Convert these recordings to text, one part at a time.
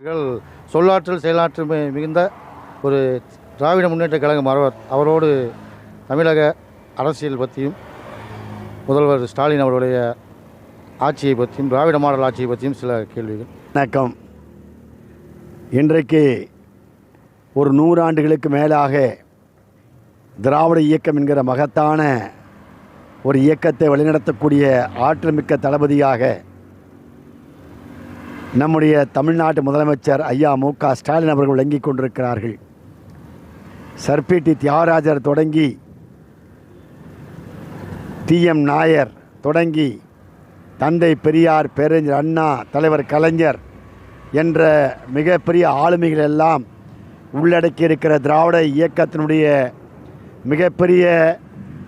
அவர்கள் சொல்லாற்றல் செயலாற்றல் மிகுந்த ஒரு திராவிட முன்னேற்ற கழகம் மறவர் அவரோடு தமிழக அரசியல் பற்றியும் முதல்வர் ஸ்டாலின் அவருடைய ஆட்சியை பற்றியும் திராவிட மாடல் ஆட்சியை பற்றியும் சில கேள்விகள். வணக்கம். இன்றைக்கு ஒரு நூறாண்டுகளுக்கு மேலாக திராவிட இயக்கம் என்கிற மகத்தான ஒரு இயக்கத்தை வழிநடத்தக்கூடிய ஆற்றல்மிக்க தளபதியாக நம்முடைய தமிழ்நாட்டு முதலமைச்சர் ஐயா மு க. ஸ்டாலின் அவர்கள் விளங்கிக் கொண்டிருக்கிறார்கள். சர்பிடி தியாகராஜர் தொடங்கி டிஎம் நாயர் தொடங்கி தந்தை பெரியார் பேரறிஞர் அண்ணா தலைவர் கலைஞர் என்ற மிகப்பெரிய ஆளுமைகள் எல்லாம் உள்ளடக்கி இருக்கிற திராவிட இயக்கத்தினுடைய மிகப்பெரிய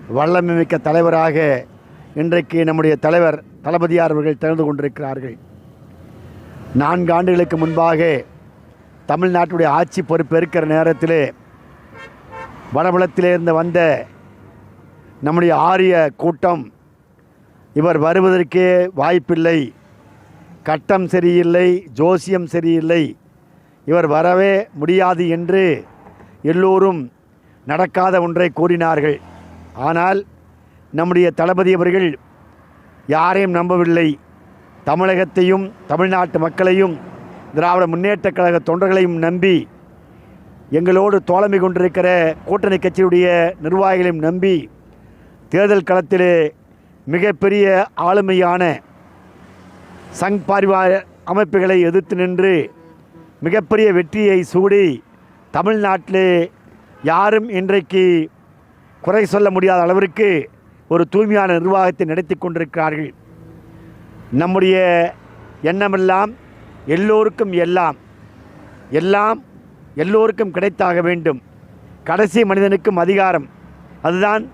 வல்லமை மிக்க தலைவராக இன்றைக்கு நம்முடைய தலைவர் தளபதியார் அவர்கள் திறந்து கொண்டிருக்கிறார்கள். நான்கு ஆண்டுகளுக்கு முன்பாக தமிழ்நாட்டுடைய ஆட்சி பொறுப்பேற்கிற இருக்கிற நேரத்திலே வடபுலத்திலிருந்து வந்த நம்முடைய ஆரிய கூட்டம் இவர் வருவதற்கே வாய்ப்பில்லை. கட்டம் சரியில்லை ஜோசியம் சரியில்லை. இவர் வரவே முடியாது என்று எல்லோரும் நடக்காத ஒன்றை கூறினார்கள். ஆனால் நம்முடைய தளபதி அவர்கள் யாரையும் நம்பவில்லை. தமிழகத்தையும் தமிழ்நாட்டு மக்களையும் திராவிட முன்னேற்ற கழக தொண்டர்களையும் நம்பி எங்களோடு தோழமை கொண்டிருக்கிற கூட்டணி கட்சியுடைய நிர்வாகிகளையும் நம்பி தேர்தல் களத்திலே மிகப்பெரிய ஆளுமையான சங் பாரிவார அமைப்புகளை எதிர்த்து நின்று மிகப்பெரிய வெற்றியை சூடி தமிழ்நாட்டிலே யாரும் இன்றைக்கு குறை சொல்ல முடியாத அளவிற்கு ஒரு தூய்மையான நிர்வாகத்தை நடத்தி கொண்டிருக்கிறார்கள். நம்முடைய எண்ணமெல்லாம் எல்லோருக்கும் எல்லாம் எல்லாம் எல்லோருக்கும் கிடைத்தாக வேண்டும். கடைசி மனிதனுக்கும் அதிகாரம். அதுதான்